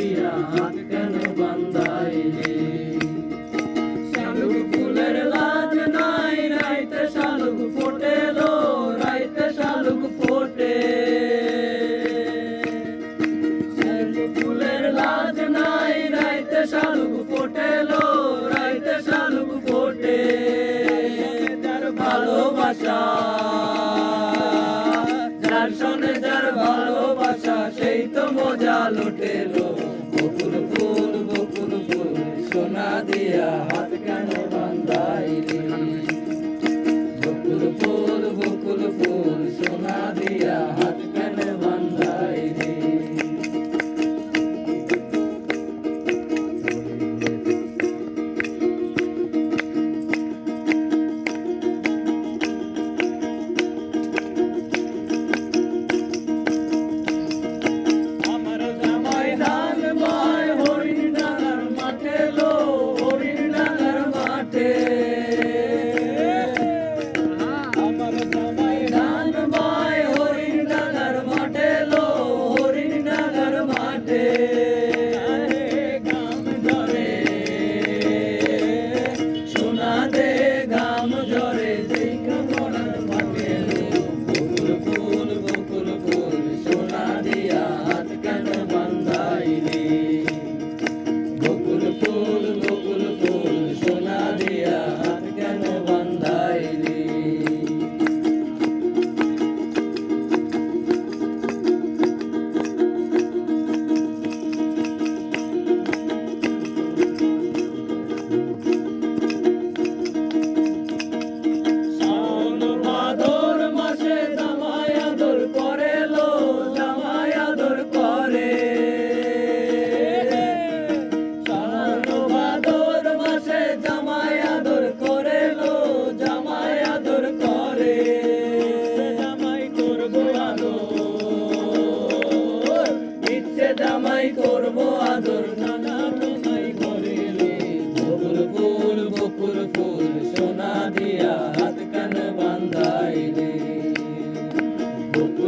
দিয়া ফুলের লাজ নাই, রাইতে শালুক ফোটে রাইতে শালুক ফোটে। ফুলের লাজ নাই, রাইতে শালুক ফোটে রাইতে শালুক ফোটে। তার ভালোবাসা, যার শোনে ভালোবাসা, সেই তো মজা লুটেলো যন্ত্রণা দিয়া হাত কেন বন্ধ day.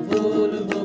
ভুলবো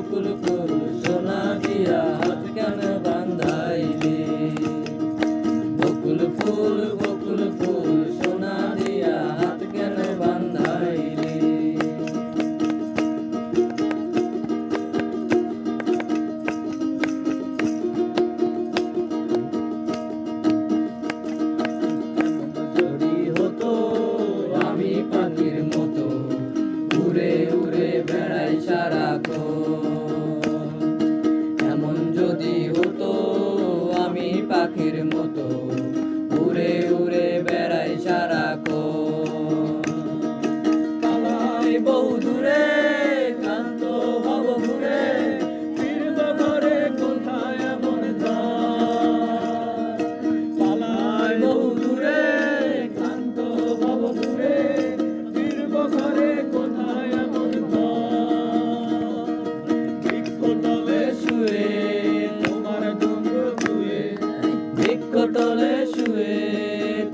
তলে শুয়ে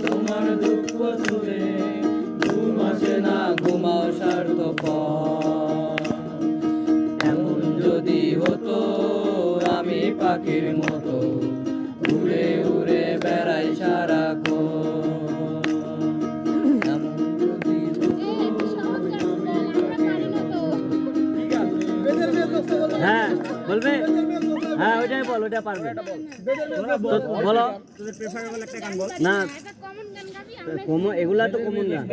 তোমার দুঃখ দূরে। ঘুম আসে না, ঘুমাও সার্থক এমন যদি হতো, আমি পাখির মতো ঘুরে বলবে? হ্যাঁ ওইটাই বল ওইটা পারবে। বলো। না কমন এগুলা তো কমন গান